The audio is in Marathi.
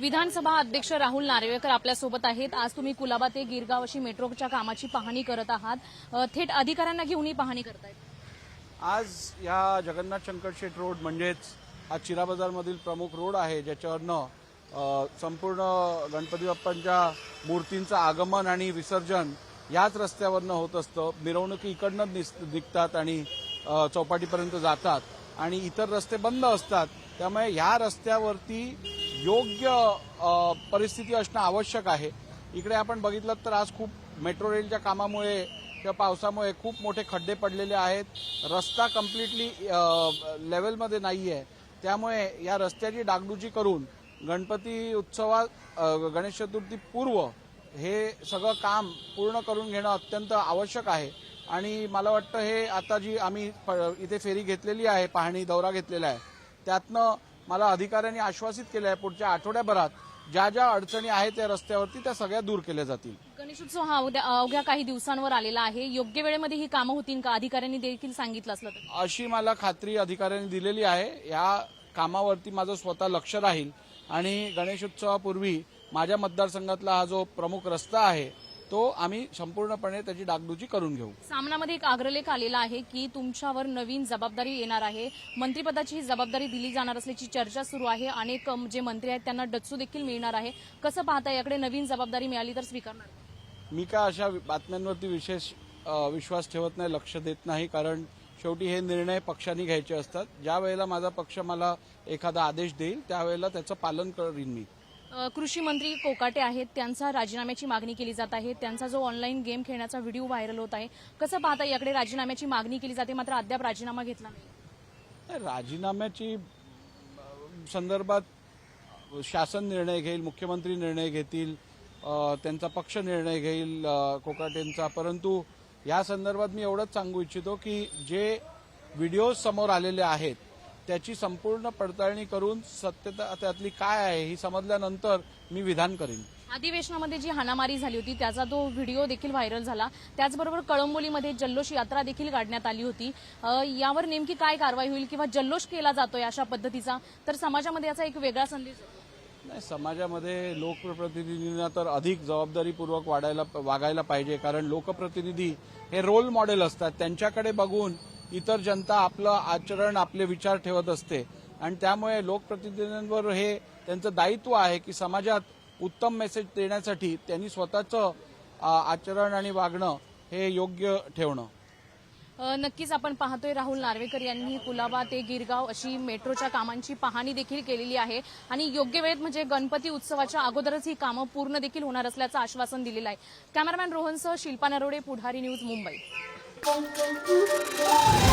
विधानसभा अध्यक्ष राहुल नार्वेकर आपल्यासोबत आहेत. आज तुम्ही कुलाबा ते गिरगाव अशी मेट्रोच्या कामाची पाहणी करत आहात. थेट अधिकाऱ्यांना घेऊन ही पाहणी करतायत आज या जगन्नाथ शंकरशेट रोड म्हणजेच हा चिरा बाजारमधील प्रमुख रोड आहे ज्याच्यावरनं संपूर्ण गणपती बाप्पांच्या मूर्तींचं आगमन आणि विसर्जन याच रस्त्यावरनं होत असतं. मिरवणुकी इकडनं निघतात आणि चौपाटीपर्यंत जातात आणि इतर रस्ते बंद असतात. त्यामुळे ह्या रस्त्यावरती योग्य परिस्थिती असणं आवश्यक आहे. इकडे आपण बघितलं तर आज खूप मेट्रो रेलच्या कामामुळे किंवा पावसामुळे खूप मोठे खड्डे पडलेले आहेत. रस्ता कम्प्लिटली लेवलमध्ये नाही आहे त्यामुळे या रस्त्याची डागडुजी करून गणपती उत्सवात गणेश चतुर्थी पूर्व हे सगळं काम पूर्ण करून घेणं अत्यंत आवश्यक आहे. आणि मला वाटतं हे आता जी आम्ही प- इथे फेरी घेतलेली आहे पाहणी दौरा घेतलेला आहे. त्यातनं मला अधिकाऱ्यांनी आश्वासित केलं आहे पुढच्या आठवड्याभरात ज्या ज्या अडचणी आहेत त्या रस्त्यावरती त्या सगळ्या दूर केल्या जातील. गणेशोत्सव हा उद्या अवघ्या काही दिवसांवर आलेला आहे. योग्य वेळेमध्ये ही कामं होतील का? अधिकाऱ्यांनी देखील सांगितलं असलं अशी मला खात्री अधिकाऱ्यांनी दिलेली आहे. या कामावरती माझं स्वतः लक्ष राहील. आणि गणेशोत्सवापूर्वी माझ्या मतदारसंघातला हा जो प्रमुख रस्ता आहे तो आम्ही संपूर्णपणे त्याची डागडुजी करून घेऊ. सामनामध्ये एक अग्रलेख आलेला आहे की तुमच्यावर नवीन जबाबदारी येणार आहे. मंत्रिपदाची ही जबाबदारी दिली जाणार असल्याची चर्चा सुरू आहे. अनेक जे मंत्री आहेत त्यांना डच्चू देखील मिळणार आहे. कसं पाहता याकडे नवीन जबाबदारी मिळाली तर स्वीकारणार? मी का अशा बातम्यांवरती विशेष विश्वास ठेवत नाही लक्ष देत नाही? कारण शेवटी हे निर्णय पक्षांनी घ्यायचे असतात. ज्या वेळेला माझा पक्ष मला एखादा आदेश देईल त्यावेळेला त्याचं पालन करीन मी. कृषी मंत्री कोकाटे आहेत. त्यांचा राजीनाम्याची मागणी केली जात आहे. त्यांचा जो ऑनलाईन गेम खेळण्याचा व्हिडिओ व्हायरल होत आहे कसं पाहता याकडे राजीनाम्याची मागणी केली जाते? मात्र अद्याप राजीनामा घेतला नाही. राजीनाम्याची संदर्भात शासन निर्णय घेईल मुख्यमंत्री निर्णय घेतील त्यांचा पक्ष निर्णय घेईल कोकाटेंचा. परंतु या संदर्भात मी एवढंच सांगू इच्छितो की जे व्हिडिओ समोर आलेले आहेत त्याची संपूर्ण पडताळणी करून सत्यता त्यातली काय आहे ही समजल्यानंतर मी विधान करीन. अधिवेशनामध्ये जी हाणामारी झाली होती त्याचा तो व्हिडिओ देखील व्हायरल झाला. त्याचबरोबर कळंबोलीमध्ये जल्लोष यात्रा देखील काढण्यात आली होती. यावर नेमकी काय कारवाई होईल किंवा जल्लोष केला जातोय अशा पद्धतीचा? तर समाजामध्ये याचा एक वेगळा संदेश. नाही समाजामध्ये लोकप्रतिनिधींना तर अधिक जबाबदारीपूर्वक वाढायला वागायला पाहिजे. कारण लोकप्रतिनिधी हे रोल मॉडेल असतात. त्यांच्याकडे बघून इतर जनता आपलं आचरण आपले विचार ठेवत असते. आणि त्यामुळे लोकप्रतिनिधींवर हे त्यांचं दायित्व आहे की समाजात उत्तम मेसेज देण्यासाठी त्यांनी स्वतःचं आचरण आणि वागणं हे योग्य ठेवणं. नक्कीच आपण पाहतोय राहुल नार्वेकर यांनी कुलाबा ते गिरगाव अशी मेट्रोच्या कामांची पाहणी देखील केलेली आहे. आणि योग्य वेळेत म्हणजे गणपती उत्सवाच्या अगोदरच ही कामं पूर्ण देखील होणार असल्याचं आश्वासन दिलेलं आहे. कॅमेरामॅन रोहनसह शिल्पा नरोडे पुढारी न्यूज मुंबई. Música